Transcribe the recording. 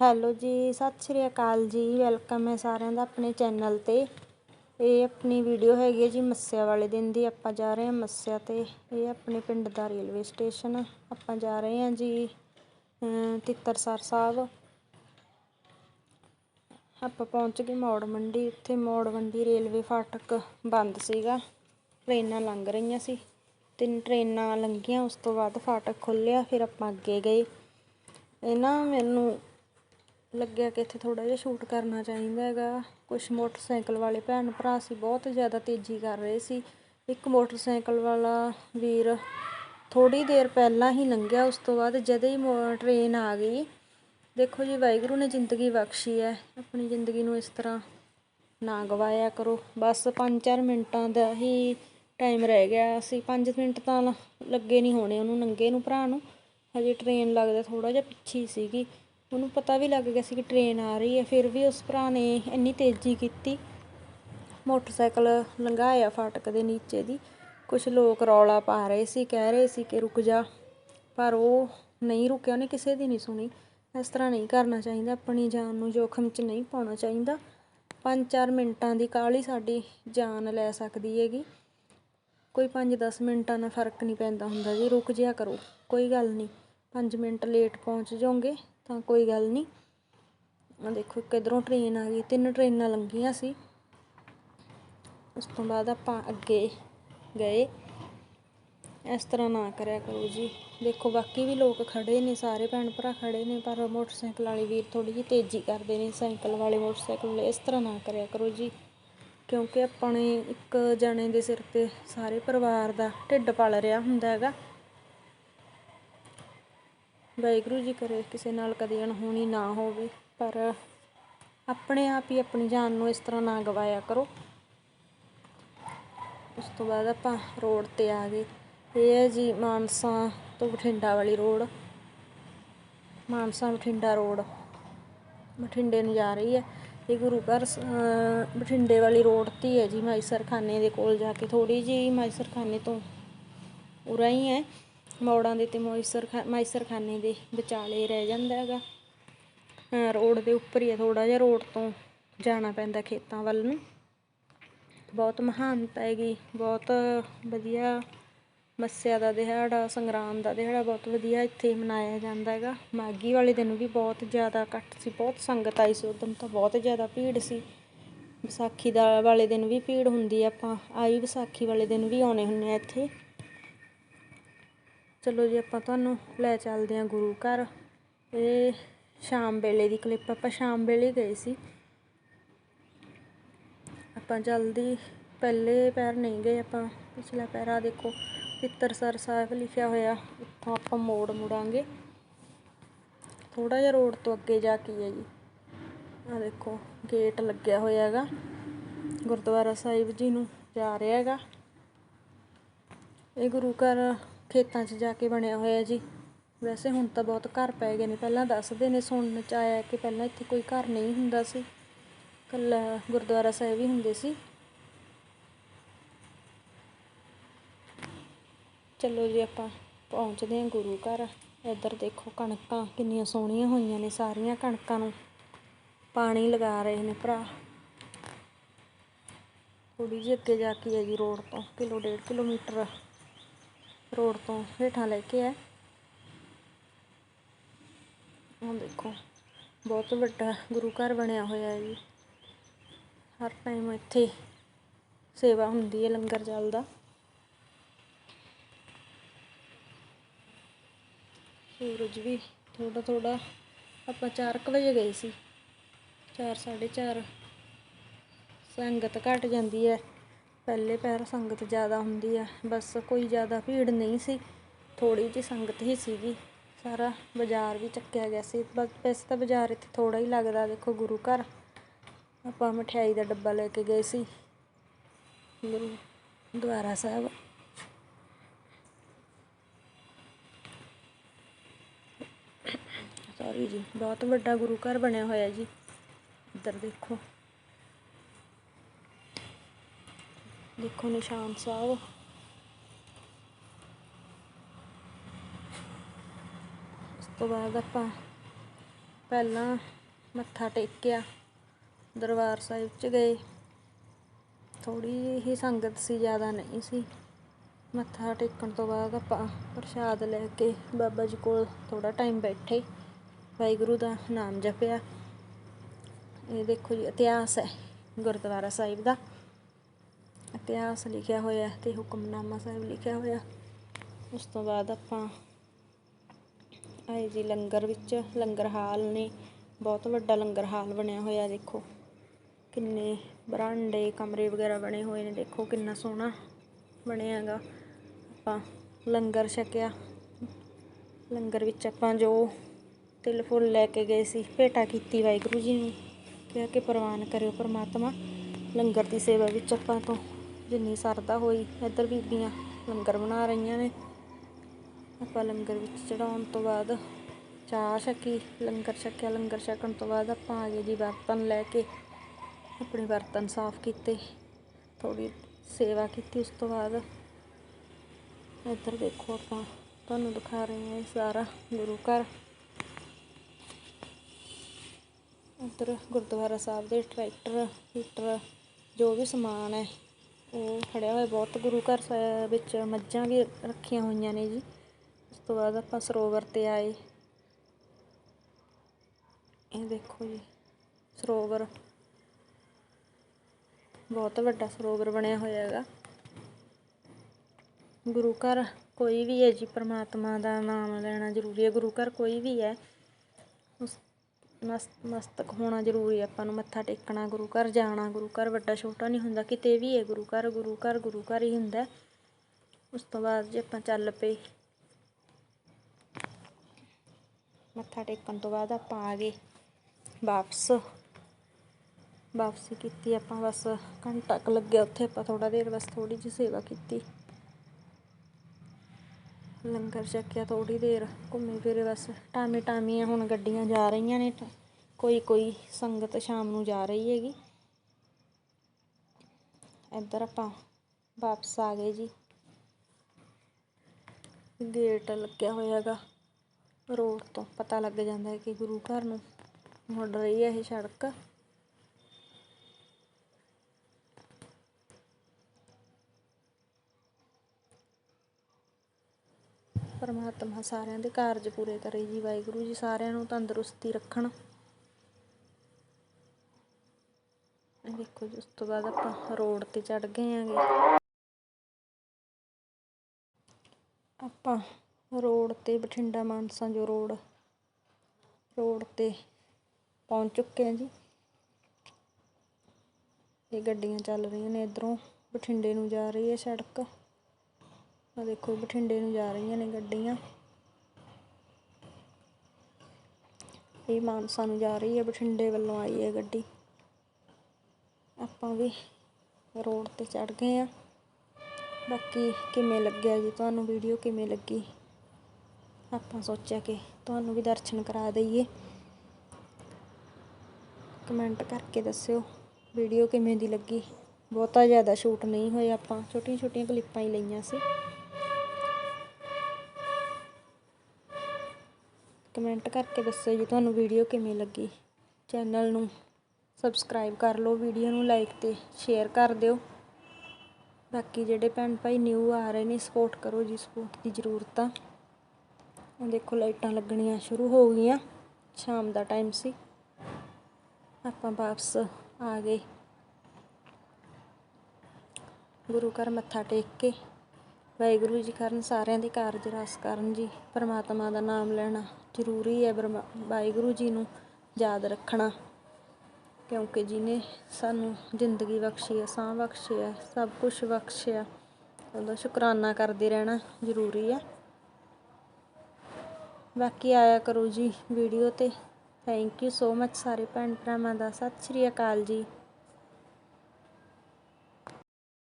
Hello ਜੀ, ਸਤਿ ਸ਼੍ਰੀ ਅਕਾਲ ਜੀ। ਵੈਲਕਮ ਹੈ ਸਾਰਿਆਂ ਦਾ ਆਪਣੇ ਚੈਨਲ ਤੇ। ਇਹ ਆਪਣੀ ਵੀਡੀਓ ਹੈਗੀ ਹੈ ਜੀ ਮੱਸਿਆ ਵਾਲੇ ਦਿਨ ਦੀ। ਆਪਾਂ ਜਾ ਰਹੇ ਹਾਂ ਮੱਸਿਆ ਤੇ। ਇਹ ਆਪਣੇ ਪਿੰਡ ਦਾ ਰੇਲਵੇ ਸਟੇਸ਼ਨ ਆਪਾਂ ਜਾ ਰਹੇ ਹਾਂ ਜੀ ਤਿੱਤਰਸਰ ਸਾਹਿਬ। ਆਪਾਂ ਪਹੁੰਚ ਗਏ ਮੌੜ ਮੰਡੀ। ਉੱਥੇ ਮੌੜ ਮੰਡੀ ਰੇਲਵੇ ਫਾਟਕ ਬੰਦ ਸੀਗਾ। ਟ੍ਰੇਨਾਂ ਲੰਘ ਰਹੀਆਂ ਸੀ। ਤਿੰਨ ਟ੍ਰੇਨਾਂ ਲੰਘੀਆਂ, ਉਸ ਤੋਂ ਬਾਅਦ ਫਾਟਕ ਖੁੱਲਿਆ ਫਿਰ ਆਪਾਂ ਅੱਗੇ ਗਏ। ਇਹ ਨਾ ਮੈਨੂੰ ਲੱਗਿਆ ਕਿ ਇੱਥੇ ਥੋੜ੍ਹਾ ਜਿਹਾ ਸ਼ੂਟ ਕਰਨਾ ਚਾਹੀਦਾ ਹੈਗਾ। ਕੁਛ ਮੋਟਰਸਾਈਕਲ ਵਾਲੇ ਭੈਣ ਭਰਾ ਸੀ, ਬਹੁਤ ਜ਼ਿਆਦਾ ਤੇਜ਼ੀ ਕਰ ਰਹੇ ਸੀ। ਇੱਕ ਮੋਟਰਸਾਈਕਲ ਵਾਲਾ ਵੀਰ ਥੋੜ੍ਹੀ ਦੇਰ ਪਹਿਲਾਂ ਹੀ ਲੰਘਿਆ, ਉਸ ਤੋਂ ਬਾਅਦ ਜਦੇ ਹੀ ਮੋ ਟ੍ਰੇਨ ਆ ਗਈ। ਦੇਖੋ ਜੀ, ਵਾਹਿਗੁਰੂ ਨੇ ਜ਼ਿੰਦਗੀ ਬਖਸ਼ੀ ਹੈ। ਆਪਣੀ ਜ਼ਿੰਦਗੀ ਨੂੰ ਇਸ ਤਰ੍ਹਾਂ ਨਾ ਗਵਾਇਆ ਕਰੋ। ਬਸ 5-4 ਮਿੰਟਾਂ ਦਾ ਹੀ ਟਾਈਮ ਰਹਿ ਗਿਆ। ਸੀ 5 ਮਿੰਟ ਤਾਂ ਲੱਗੇ ਨਹੀਂ ਹੋਣੇ ਉਹਨੂੰ, ਨੰਗੇ ਨੂੰ, ਭਰਾ ਨੂੰ। ਹਜੇ ਟ੍ਰੇਨ ਲੱਗਦਾ ਥੋੜਾ ਜਿਹਾ ਪਿੱਛੇ ਸੀਗੀ। ਉਹਨੂੰ ਪਤਾ ਵੀ ਲੱਗ ਗਿਆ ਸੀ ਕਿ ਟ੍ਰੇਨ ਆ ਰਹੀ ਹੈ, ਫਿਰ ਵੀ ਉਸ ਭਰਾ ਨੇ ਇੰਨੀ ਤੇਜ਼ੀ ਕੀਤੀ। ਮੋਟਰਸਾਈਕਲ ਲੰਘਾਇਆ ਫਾਟਕ ਦੇ ਨੀਚੇ ਦੀ। ਕੁਝ ਲੋਕ ਰੌਲਾ ਪਾ ਰਹੇ ਸੀ, ਕਹਿ ਰਹੇ ਸੀ ਕਿ ਰੁਕ ਜਾ। ਪਰ ਉਹ ਨਹੀਂ ਰੁਕਿਆ, ਉਹਨੇ ਕਿਸੇ ਦੀ ਨਹੀਂ ਸੁਣੀ। ਇਸ ਤਰ੍ਹਾਂ ਨਹੀਂ ਕਰਨਾ ਚਾਹੀਦਾ, ਆਪਣੀ ਜਾਨ ਨੂੰ ਜੋਖਮ 'ਚ ਨਹੀਂ ਪਾਉਣਾ ਚਾਹੀਦਾ। 5-4 ਮਿੰਟਾਂ ਦੀ ਕਾਹਲੀ ਸਾਡੀ ਜਾਨ ਲੈ ਸਕਦੀ ਹੈਗੀ। ਕੋਈ 5-10 ਮਿੰਟਾਂ ਨਾਲ ਫ਼ਰਕ ਨਹੀਂ ਪੈਂਦਾ ਹੁੰਦਾ ਜੀ, ਰੁਕ ਜਿਆ ਕਰੋ, ਕੋਈ ਗੱਲ ਨਹੀਂ। 5 ਮਿੰਟ ਲੇਟ ਪਹੁੰਚ ਜਾਓਗੇ। ਤਾਂ ਕੋਈ ਗੱਲ ਨਹੀਂ। ਆ ਦੇਖੋ ਕਿਧਰੋਂ ਟ੍ਰੇਨ ਆ ਗਈ, ਤਿੰਨ ਟ੍ਰੇਨਾਂ ਲੰਘੀਆਂ ਸੀ। ਉਸ ਤੋਂ ਬਾਅਦ ਆਪਾਂ ਅੱਗੇ ਗਏ। ਇਸ ਤਰ੍ਹਾਂ ਨਾ ਕਰਿਆ ਕਰੋ ਜੀ। ਦੇਖੋ, ਬਾਕੀ ਵੀ ਲੋਕ ਖੜੇ ਨੇ, ਸਾਰੇ ਭੈਣ ਭਰਾ ਖੜੇ ਨੇ, ਪਰ ਮੋਟਰਸਾਈਕਲ ਵਾਲੇ ਵੀਰ ਥੋੜੀ ਜਿਹੀ ਤੇਜ਼ੀ ਕਰਦੇ ਨੇ, ਸਾਈਕਲ ਵਾਲੇ ਮੋਟਰਸਾਈਕਲ ਵਾਲੇ, ਇਸ ਤਰ੍ਹਾਂ ਨਾ ਕਰਿਆ ਕਰੋ ਜੀ। ਕਿਉਂਕਿ ਆਪਣੇ ਇੱਕ ਜਣੇ ਦੇ ਸਿਰ ਤੇ ਸਾਰੇ ਪਰਿਵਾਰ ਦਾ ਢਿੱਡ ਪਲ ਰਿਹਾ ਹੁੰਦਾ ਹੈਗਾ। ਵਾਹਿਗੁਰੂ ਜੀ ਕਰੇ, ਕਿਸੇ ਨਾਲ ਕਦੇ ਅਣਹੋਣੀ ਨਾ ਹੋਵੇ, ਪਰ ਆਪਣੇ ਆਪ ਹੀ ਆਪਣੀ ਜਾਨ ਨੂੰ ਇਸ ਤਰ੍ਹਾਂ ਨਾ ਗਵਾਇਆ ਕਰੋ। ਉਸ ਤੋਂ ਬਾਅਦ ਆਪਾਂ ਰੋਡ ਤੇ ਆ ਗਏ। ਇਹ ਹੈ ਜੀ ਮਾਨਸਾ ਤੋਂ ਬਠਿੰਡਾ ਵਾਲੀ ਰੋਡ। ਮਾਨਸਾ ਬਠਿੰਡਾ ਰੋਡ। ਬਠਿੰਡੇ ਨੂੰ ਜਾ ਰਹੀ ਹੈ। ਇਹ ਗੁਰੂ ਘਰ ਬਠਿੰਡੇ ਵਾਲੀ ਰੋਡ ਤੇ ਹੈ ਜੀ ਮਾਈਸਰਖਾਨੇ ਦੇ ਕੋਲ ਜਾ ਕੇ। ਥੋੜੀ ਜੀ ਮਾਈਸਰਖਾਨੇ ਤੋਂ ਉਰਾ ਹੀ ਹੈ। ਮੋੜਾਂ ਦੇ ਤੇ ਮੋਇਸਰ ਮਾਈਸਰ ਦੇ ਵਿਚਾਲੇ ਰਹਿ ਜਾਂਦਾ ਹੈਗਾ। ਰੋਡ ਦੇ ਉੱਪਰ ਹੀ ਹੈ ਥੋੜਾ ਜਿਹਾ ਰੋਡ ਤੋਂ ਜਾਣਾ ਪੈਂਦਾ ਖੇਤਾਂ ਵੱਲ ਨੂੰ। ਬਹੁਤ ਮਹਾਨਤਾ ਹੈਗੀ, ਬਹੁਤ ਵਧੀਆ ਮੱਸਿਆ ਦਾ ਦਿਹਾੜਾ ਸੰਗਰਾਮ ਦਾ ਦਿਹਾੜਾ ਬਹੁਤ ਵਧੀਆ ਇੱਥੇ ਮਨਾਇਆ ਜਾਂਦਾ ਹੈਗਾ। ਮਾਗੀ ਵਾਲੇ ਦਿਨ ਵੀ ਬਹੁਤ ਜ਼ਿਆਦਾ ਇਕੱਠ ਸੀ, ਬਹੁਤ ਸੰਗਤ ਆਈ ਸੀ ਉਦੋਂ ਤਾਂ ਬਹੁਤ ਜ਼ਿਆਦਾ ਭੀੜ ਸੀ। ਵਿਸਾਖੀ ਦਾ ਵਾਲੇ ਦਿਨ ਵੀ ਭੀੜ ਹੁੰਦੀ ਆ ਆਪਾਂ ਆਈ ਵਿਸਾਖੀ ਵਾਲੇ ਦਿਨ ਵੀ ਆਉਣੇ ਹੁੰਨੇ ਆ ਇੱਥੇ। ਚਲੋ ਜੀ, ਆਪਾਂ ਤੁਹਾਨੂੰ ਲੈ ਚੱਲਦੇ ਹਾਂ ਗੁਰੂ ਘਰ। ਇਹ ਸ਼ਾਮ ਵੇਲੇ ਦੀ ਕਲਿੱਪ ਆਪਾਂ ਸ਼ਾਮ ਵੇਲੇ ਗਏ ਸੀ। ਆਪਾਂ ਜਲਦੀ, ਪਹਿਲੇ ਪੈਰ ਨਹੀਂ ਗਏ, ਆਪਾਂ ਪਿਛਲਾ ਪੈਰਾ ਦੇਖੋ ਪਿੱਤਰਸਰ ਸਾਹਿਬ ਲਿਖਿਆ ਹੋਇਆ, ਇੱਥੋਂ ਆਪਾਂ ਮੋੜ ਮੁੜਾਂਗੇ। ਥੋੜਾ ਜਿਹਾ ਰੋਡ ਤੋਂ ਅੱਗੇ ਜਾ ਕੇ ਹੈ ਜੀ। ਆ ਦੇਖੋ ਗੇਟ ਲੱਗਿਆ ਹੋਇਆ ਹੈਗਾ। ਗੁਰਦੁਆਰਾ ਸਾਹਿਬ ਜੀ ਨੂੰ ਜਾ ਰਿਹਾ ਹੈਗਾ। ਇਹ ਗੁਰੂ ਘਰ ਖੇਤਾਂ 'ਚ ਜਾ ਕੇ ਬਣਿਆ ਹੋਇਆ ਜੀ। ਵੈਸੇ ਹੁਣ ਤਾਂ ਬਹੁਤ ਘਰ ਪੈ ਗਏ ਨੇ। ਪਹਿਲਾਂ ਦੱਸਦੇ ਨੇ ਸੁਣਨ 'ਚ ਆਇਆ ਕਿ ਪਹਿਲਾਂ ਇੱਥੇ ਕੋਈ ਘਰ ਨਹੀਂ ਹੁੰਦਾ ਸੀ। ਕੱਲਾ ਗੁਰਦੁਆਰਾ ਸਾਹਿਬ ਹੀ ਹੁੰਦੇ ਸੀ। ਚਲੋ ਜੀ, ਆਪਾਂ ਪਹੁੰਚਦੇ ਹਾਂ ਗੁਰੂ ਘਰ। ਇੱਧਰ ਦੇਖੋ ਕਣਕਾਂ ਕਿੰਨੀਆਂ ਸੋਹਣੀਆਂ ਹੋਈਆਂ ਨੇ ਸਾਰੀਆਂ ਕਣਕਾਂ ਨੂੰ। ਪਾਣੀ ਲਗਾ ਰਹੇ ਨੇ ਭਰਾ। ਥੋੜੀ ਜਿਹੀ ਅੱਗੇ ਜਾ ਕੇ ਹੈ ਜੀ ਰੋਡ ਤੋਂ, ਕਿਲੋ, ਡੇਢ ਕਿਲੋਮੀਟਰ। ਰੋਡ ਤੋਂ ਹੇਠਾਂ ਲੈ ਕੇ ਹੈ ਉਹ ਦੇਖੋ, ਬਹੁਤ ਵੱਡਾ ਗੁਰੂ ਘਰ ਬਣਿਆ ਹੋਇਆ ਹੈ ਜੀ। ਹਰ ਟਾਈਮ ਇੱਥੇ ਸੇਵਾ ਹੁੰਦੀ ਹੈ ਲੰਗਰ ਚੱਲਦਾ ਸੂਰਜ ਵੀ ਥੋੜਾ ਥੋੜਾ ਆਪਾਂ 4 ਵਜੇ ਗਏ ਸੀ। 4 4:30 ਸੰਗਤ ਘਟ ਜਾਂਦੀ ਹੈ। ਪਹਿਲੇ ਪੈਰ ਸੰਗਤ ਜ਼ਿਆਦਾ ਹੁੰਦੀ ਆ, ਬਸ ਕੋਈ ਜ਼ਿਆਦਾ ਭੀੜ ਨਹੀਂ ਸੀ, ਥੋੜ੍ਹੀ ਜਿਹੀ ਸੰਗਤ ਹੀ ਸੀਗੀ, ਸਾਰਾ ਬਾਜ਼ਾਰ ਵੀ ਚੱਕਿਆ ਗਿਆ ਸੀ, ਬਸ ਵੈਸੇ ਤਾਂ ਬਾਜ਼ਾਰ ਇੱਥੇ ਥੋੜ੍ਹਾ ਹੀ ਲੱਗਦਾ, ਦੇਖੋ ਗੁਰੂ ਘਰ, ਆਪਾਂ ਮਠਿਆਈ ਦਾ ਡੱਬਾ ਲੈ ਕੇ ਗਏ ਸੀ, ਗੁਰੂ ਦੁਆਰਾ ਸਾਹਿਬ। ਸੌਰੀ ਜੀ, ਬਹੁਤ ਵੱਡਾ ਗੁਰੂ ਘਰ ਬਣਿਆ ਹੋਇਆ ਜੀ, ਇੱਧਰ ਦੇਖੋ। ਦੇਖੋ ਨਿਸ਼ਾਨ ਸਾਹਿਬ। ਉਸ ਤੋਂ ਬਾਅਦ ਆਪਾਂ ਪਹਿਲਾਂ ਮੱਥਾ ਟੇਕਿਆ, ਦਰਬਾਰ ਸਾਹਿਬ ਚ ਗਏ। ਥੋੜੀ ਜਿਹੀ ਸੰਗਤ ਸੀ, ਜ਼ਿਆਦਾ ਨਹੀਂ ਸੀ। ਮੱਥਾ ਟੇਕਣ ਤੋਂ ਬਾਅਦ ਆਪਾਂ ਪ੍ਰਸ਼ਾਦ ਲੈ ਕੇ ਬਾਬਾ ਜੀ ਕੋਲ ਥੋੜਾ ਟਾਈਮ ਬੈਠੇ। ਵਾਹਿਗੁਰੂ ਦਾ ਨਾਮ ਜਪਿਆ। ਇਹ ਦੇਖੋ ਜੀ, ਇਤਿਹਾਸ ਹੈ ਗੁਰਦੁਆਰਾ ਸਾਹਿਬ ਦਾ। ਇਤਿਹਾਸ ਲਿਖਿਆ ਹੋਇਆ ਤੇ ਹੁਕਮਨਾਮਾ ਸਾਹਿਬ ਲਿਖਿਆ ਹੋਇਆ ਉਸ ਤੋਂ ਬਾਅਦ ਆਪਾਂ ਆਏ ਜੀ ਲੰਗਰ ਵਿੱਚ। ਲੰਗਰ ਹਾਲ ਨੇ, ਬਹੁਤ ਵੱਡਾ ਲੰਗਰ ਹਾਲ ਬਣਿਆ ਹੋਇਆ, ਦੇਖੋ। ਕਿੰਨੇ ਬਰਾਂਡੇ, ਕਮਰੇ ਵਗੈਰਾ ਬਣੇ ਹੋਏ ਨੇ, ਦੇਖੋ ਕਿੰਨਾ ਸੋਹਣਾ ਬਣਿਆ ਹੈਗਾ। ਆਪਾਂ ਲੰਗਰ ਛਕਿਆ। ਲੰਗਰ ਵਿੱਚ ਆਪਾਂ ਜੋ ਤਿਲ ਫੁੱਲ ਲੈ ਕੇ ਗਏ ਸੀ, ਭੇਟਾ ਕੀਤੀ ਵਾਹਿਗੁਰੂ ਜੀ ਨੂੰ। ਕਿਹਾ ਕਿ ਪ੍ਰਵਾਨ ਕਰਿਓ ਪਰਮਾਤਮਾ, ਲੰਗਰ ਦੀ ਸੇਵਾ ਵਿੱਚ ਆਪਾਂ ਤੋਂ ਜਿੰਨੀ ਸਰਦਾ ਹੋਈ, ਇੱਧਰ ਬੀਬੀਆਂ ਲੰਗਰ ਬਣਾ ਰਹੀਆਂ ਨੇ। ਆਪਾਂ ਲੰਗਰ ਵਿੱਚ ਚੜਾਉਣ ਤੋਂ ਬਾਅਦ ਚਾਹ ਛਕੀ, ਲੰਗਰ ਛਕਿਆ, ਲੰਗਰ ਛਕਣ ਤੋਂ ਬਾਅਦ ਆਪਾਂ ਆ ਗਏ ਜੀ ਬਰਤਨ ਲੈ ਕੇ। ਆਪਣੇ ਬਰਤਨ ਸਾਫ਼ ਕੀਤੇ ਥੋੜੀ ਸੇਵਾ ਕੀਤੀ ਉਸ ਤੋਂ ਬਾਅਦ। ਇੱਧਰ ਦੇਖੋ ਆਪਾਂ, ਤੁਹਾਨੂੰ ਦਿਖਾ ਰਹੇ ਹਾਂ ਇਹ ਸਾਰਾ ਗੁਰੂ ਘਰ। ਇੱਧਰ ਗੁਰਦੁਆਰਾ ਸਾਹਿਬ ਦੇ ਟਰੈਕਟਰ, ਹੀਟਰ, ਜੋ ਵੀ ਸਮਾਨ ਹੈ ਉਹ ਖੜਿਆ ਹੋਇਆ ਬਹੁਤ ਗੁਰੂ ਘਰ ਸਾਹਿਬ ਵਿੱਚ ਮੱਝਾਂ ਵੀ ਰੱਖੀਆਂ ਹੋਈਆਂ ਨੇ ਜੀ। ਉਸ ਤੋਂ ਬਾਅਦ ਆਪਾਂ ਸਰੋਵਰ ਤੇ ਆਏ। ਇਹ ਦੇਖੋ ਜੀ, ਸਰੋਵਰ। ਬਹੁਤ ਵੱਡਾ ਸਰੋਵਰ ਬਣਿਆ ਹੋਇਆ ਹੈਗਾ। ਗੁਰੂ ਘਰ ਕੋਈ ਵੀ ਹੈ ਜੀ, ਪ੍ਰਮਾਤਮਾ ਦਾ ਨਾਮ ਲੈਣਾ ਜ਼ਰੂਰੀ ਹੈ। ਗੁਰੂ ਘਰ ਕੋਈ ਵੀ ਹੈ, ਉਸ ਮਸਤ, ਮਸਤਕ ਹੋਣਾ ਜ਼ਰੂਰੀ ਹੈ ਆਪਾਂ ਨੂੰ ਮੱਥਾ ਟੇਕਣਾ, ਗੁਰੂ ਘਰ ਜਾਣਾ, ਗੁਰੂ ਘਰ ਵੱਡਾ ਛੋਟਾ ਨਹੀਂ ਹੁੰਦਾ, ਕਿਤੇ ਵੀ ਹੈ ਗੁਰੂ ਘਰ ਗੁਰੂ ਘਰ ਗੁਰੂ ਘਰ ਹੀ ਹੁੰਦਾ। ਉਸ ਤੋਂ ਬਾਅਦ ਜੇ ਆਪਾਂ ਚੱਲ ਪਏ, ਮੱਥਾ ਟੇਕਣ ਤੋਂ ਬਾਅਦ ਆਪਾਂ ਆ ਗਏ ਵਾਪਸ। ਵਾਪਸੀ ਕੀਤੀ ਆਪਾਂ, ਬਸ ਘੰਟਾ ਕੁ ਲੱਗਿਆ ਉੱਥੇ ਆਪਾਂ ਥੋੜਾ ਦੇਰ ਬਸ ਥੋੜੀ ਜਿਹੀ ਸੇਵਾ ਕੀਤੀ। ਲੰਗਰ ਛਕਿਆ ਥੋੜ੍ਹੀ ਦੇਰ, ਘੁੰਮੇ ਫਿਰੇ ਬਸ। ਟਾਮੇ ਟਾਮੀਆਂ ਹੁਣ ਗੱਡੀਆਂ ਜਾ ਰਹੀਆਂ ਨੇ, ਕੋਈ ਕੋਈ ਸੰਗਤ ਸ਼ਾਮ ਨੂੰ ਜਾ ਰਹੀ ਹੈਗੀ। ਇੱਧਰ ਆਪਾਂ ਵਾਪਸ ਆ ਗਏ ਜੀ। ਗੇਟ ਲੱਗਿਆ ਹੋਇਆ ਹੈਗਾ, ਰੋਡ ਤੋਂ ਪਤਾ ਲੱਗ ਜਾਂਦਾ ਹੈ ਕਿ ਗੁਰੂ ਘਰ ਨੂੰ ਮੁੜ ਰਹੀ ਹੈ ਇਹ ਸੜਕ। ਪਰਮਾਤਮਾ ਸਾਰਿਆਂ ਦੇ ਕਾਰਜ ਪੂਰੇ ਕਰੇ ਜੀ, ਵਾਹਿਗੁਰੂ ਜੀ, ਸਾਰਿਆਂ ਨੂੰ ਤੰਦਰੁਸਤੀ ਰੱਖਣ। ਦੇਖੋ ਜੀ, ਉਸ ਤੋਂ ਬਾਅਦ ਆਪਾਂ ਰੋਡ ਤੇ ਚੜ ਗਏ ਆਂਗੇ। ਆਪਾਂ ਰੋਡ ਤੇ ਬਠਿੰਡਾ ਮਾਨਸਾ ਜੋ ਰੋਡ ਰੋਡ ਤੇ ਪਹੁੰਚ ਚੁੱਕੇ ਹਾਂ ਜੀ। ਇਹ ਗੱਡੀਆਂ ਚੱਲ ਰਹੀਆਂ ਨੇ ਇਧਰੋਂ, ਬਠਿੰਡੇ ਨੂੰ ਜਾ ਰਹੀ ਹੈ ਸੜਕ। ਆ ਦੇਖੋ, ਬਠਿੰਡੇ ਨੂੰ ਜਾ ਰਹੀਆਂ ਨੇ ਗੱਡੀਆਂ। ਇਹ ਮਾਨਸਾ ਨੂੰ ਜਾ ਰਹੀ ਹੈ, ਬਠਿੰਡੇ ਵੱਲੋਂ ਆਈ ਹੈ ਗੱਡੀ। ਆਪਾਂ ਵੀ ਰੋਡ ਤੇ ਚੜ ਗਏ ਆ ਬਾਕੀ ਕਿਵੇਂ ਲੱਗਿਆ ਜੀ, ਤੁਹਾਨੂੰ ਵੀਡੀਓ ਕਿਵੇਂ ਲੱਗੀ? ਆਪਾਂ ਸੋਚਿਆ ਕਿ ਤੁਹਾਨੂੰ ਵੀ ਦਰਸ਼ਨ ਕਰਾ ਦਈਏ। ਕਮੈਂਟ ਕਰਕੇ ਦੱਸਿਓ, ਵੀਡੀਓ ਕਿਵੇਂ ਦੀ ਲੱਗੀ? ਬਹੁਤਾ ਜ਼ਿਆਦਾ ਸ਼ੂਟ ਨਹੀਂ ਹੋਏ ਆਪਾਂ ਛੋਟੀਆਂ ਛੋਟੀਆਂ ਕਲਿੱਪਾਂ ਹੀ ਲਈਆਂ ਸੀ। ਕਮੈਂਟ ਕਰਕੇ ਦੱਸਿਓ ਜੀ ਤੁਹਾਨੂੰ ਵੀਡੀਓ ਕਿਵੇਂ ਲੱਗੀ। ਚੈਨਲ ਨੂੰ ਸਬਸਕ੍ਰਾਈਬ ਕਰ ਲਓ ਵੀਡੀਓ ਨੂੰ ਲਾਈਕ ਤੇ ਸ਼ੇਅਰ ਕਰ ਦਿਓ। ਬਾਕੀ ਜਿਹੜੇ ਭੈਣ ਭਾਈ ਨਿਊ ਆ ਰਹੇ ਨੇ ਸਪੋਰਟ ਕਰੋ ਜੀ ਸਪੋਰਟ ਦੀ ਜ਼ਰੂਰਤ। ਆ ਆਹ ਦੇਖੋ ਲਾਈਟਾਂ ਲੱਗਣੀਆਂ ਸ਼ੁਰੂ ਹੋ ਗਈਆਂ, ਸ਼ਾਮ ਦਾ ਟਾਈਮ ਸੀ। ਆਪਾਂ ਵਾਪਸ ਆ ਗਏ। ਗੁਰੂ ਘਰ ਮੱਥਾ ਟੇਕ ਕੇ ਵਾਹਿਗੁਰੂ ਜੀ ਕਰਨ ਸਾਰਿਆਂ ਦੇ ਕਾਰਜ ਰਸ ਕਰਨ ਜੀ। ਪਰਮਾਤਮਾ ਦਾ ਨਾਮ ਲੈਣਾ ਜ਼ਰੂਰੀ ਹੈ ਬਰਮਾ- ਵਾਹਿਗੁਰੂ ਜੀ ਨੂੰ ਯਾਦ ਰੱਖਣਾ। ਕਿਉਂਕਿ ਜਿਹਨੇ ਸਾਨੂੰ ਜ਼ਿੰਦਗੀ ਬਖਸ਼ੀ ਹੈ ਸਾਹ ਬਖਸ਼ਿਆ ਹੈ, ਸਭ ਕੁਝ ਬਖਸ਼ਿਆ ਉਹਦਾ ਸ਼ੁਕਰਾਨਾ ਕਰਦੇ ਰਹਿਣਾ ਜ਼ਰੂਰੀ ਹੈ। ਬਾਕੀ ਆਇਆ ਕਰੋ ਜੀ ਵੀਡੀਓ ਤੇ। ਥੈਂਕ ਯੂ ਸੋ ਮੱਚ ਸਾਰੇ ਭੈਣ ਭਰਾਵਾਂ ਦਾ। ਸਤਿ ਸ਼੍ਰੀ ਅਕਾਲ ਜੀ।